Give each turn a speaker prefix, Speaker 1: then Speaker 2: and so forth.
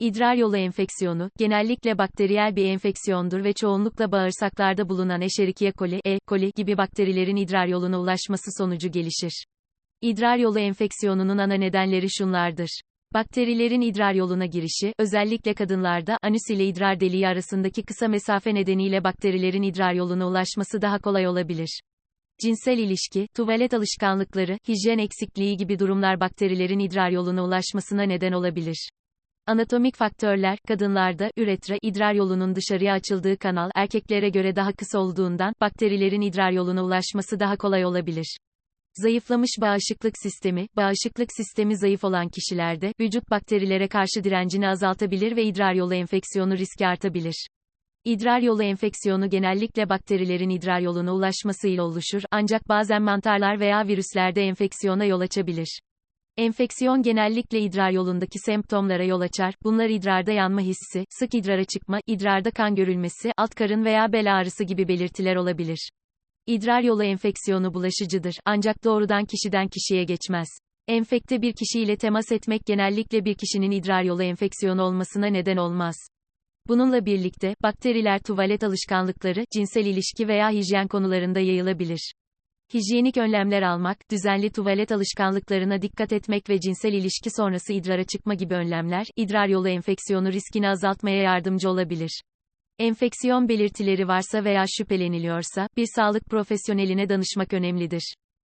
Speaker 1: İdrar yolu enfeksiyonu, genellikle bakteriyel bir enfeksiyondur ve çoğunlukla bağırsaklarda bulunan Escherichia coli, E. coli gibi bakterilerin idrar yoluna ulaşması sonucu gelişir. İdrar yolu enfeksiyonunun ana nedenleri şunlardır. Bakterilerin idrar yoluna girişi, özellikle kadınlarda, anüs ile idrar deliği arasındaki kısa mesafe nedeniyle bakterilerin idrar yoluna ulaşması daha kolay olabilir. Cinsel ilişki, tuvalet alışkanlıkları, hijyen eksikliği gibi durumlar bakterilerin idrar yoluna ulaşmasına neden olabilir. Anatomik faktörler, kadınlarda, üretre, idrar yolunun dışarıya açıldığı kanal, erkeklere göre daha kısa olduğundan, bakterilerin idrar yoluna ulaşması daha kolay olabilir. Zayıflamış bağışıklık sistemi, bağışıklık sistemi zayıf olan kişilerde, vücut bakterilere karşı direncini azaltabilir ve idrar yolu enfeksiyonu riski artabilir. İdrar yolu enfeksiyonu genellikle bakterilerin idrar yoluna ulaşmasıyla oluşur, ancak bazen mantarlar veya virüslerde enfeksiyona yol açabilir. Enfeksiyon genellikle idrar yolundaki semptomlara yol açar. Bunlar idrarda yanma hissi, sık idrara çıkma, idrarda kan görülmesi, alt karın veya bel ağrısı gibi belirtiler olabilir. İdrar yolu enfeksiyonu bulaşıcıdır, ancak doğrudan kişiden kişiye geçmez. Enfekte bir kişiyle temas etmek genellikle bir kişinin idrar yolu enfeksiyonu olmasına neden olmaz. Bununla birlikte, bakteriler tuvalet alışkanlıkları, cinsel ilişki veya hijyen konularında yayılabilir. Hijyenik önlemler almak, düzenli tuvalet alışkanlıklarına dikkat etmek ve cinsel ilişki sonrası idrara çıkma gibi önlemler, idrar yolu enfeksiyonu riskini azaltmaya yardımcı olabilir. Enfeksiyon belirtileri varsa veya şüpheleniliyorsa, bir sağlık profesyoneline danışmak önemlidir.